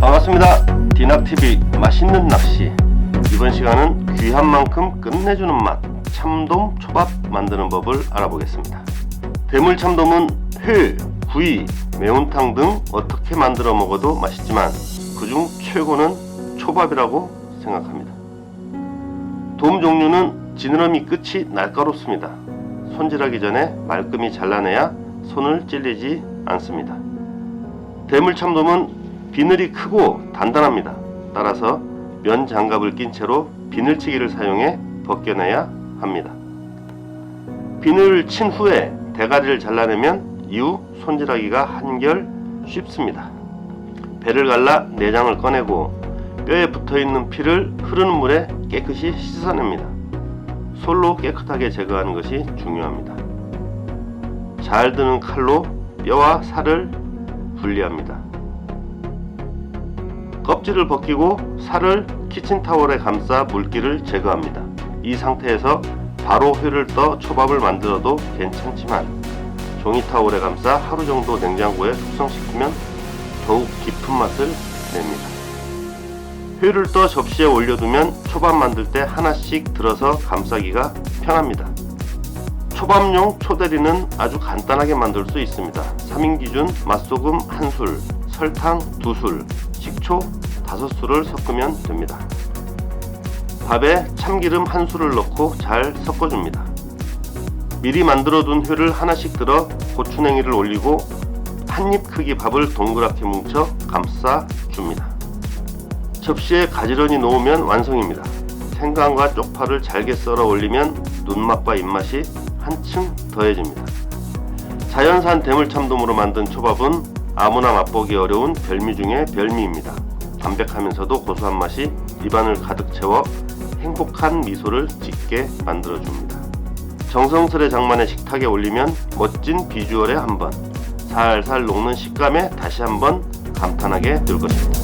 반갑습니다. 디낙TV 맛있는 낚시. 이번 시간은 귀한 만큼 끝내주는 맛, 참돔 초밥 만드는 법을 알아보겠습니다. 대물 참돔은 회, 구이, 매운탕 등 어떻게 만들어 먹어도 맛있지만 그중 최고는 초밥이라고 생각합니다. 돔 종류는 지느러미 끝이 날카롭습니다. 손질하기 전에 말끔히 잘라내야 손을 찔리지 않습니다. 대물 참돔은 비늘이 크고 단단합니다. 따라서 면 장갑을 낀 채로 비늘치기를 사용해 벗겨내야 합니다. 비늘을 친 후에 대가리를 잘라내면 이후 손질하기가 한결 쉽습니다. 배를 갈라 내장을 꺼내고 뼈에 붙어 있는 피를 흐르는 물에 깨끗이 씻어냅니다. 솔로 깨끗하게 제거하는 것이 중요합니다. 잘 드는 칼로 뼈와 살을 분리합니다. 껍질을 벗기고 살을 키친타월에 감싸 물기를 제거합니다. 이 상태에서 바로 회를 떠 초밥을 만들어도 괜찮지만 종이타월에 감싸 하루 정도 냉장고에 숙성시키면 더욱 깊은 맛을 냅니다. 회를 떠 접시에 올려두면 초밥 만들 때 하나씩 들어서 감싸기가 편합니다. 초밥용 초대리는 아주 간단하게 만들 수 있습니다. 3인 기준 맛소금 1술, 설탕 2술, 식초 5술을 섞으면 됩니다. 밥에 참기름 1술을 넣고 잘 섞어줍니다. 미리 만들어둔 회를 하나씩 들어 고추냉이를 올리고 한 입 크기 밥을 동그랗게 뭉쳐 감싸 줍니다. 접시에 가지런히 놓으면 완성입니다. 생강과 쪽파를 잘게 썰어 올리면 눈맛과 입맛이 한층 더해집니다. 자연산 대물참돔으로 만든 초밥은 아무나 맛보기 어려운 별미 중의 별미입니다. 담백하면서도 고소한 맛이 입안을 가득 채워 행복한 미소를 짓게 만들어줍니다. 정성스레 장만의 식탁에 올리면 멋진 비주얼에 한번 살살 녹는 식감에 다시 한번 감탄하게 될 것입니다.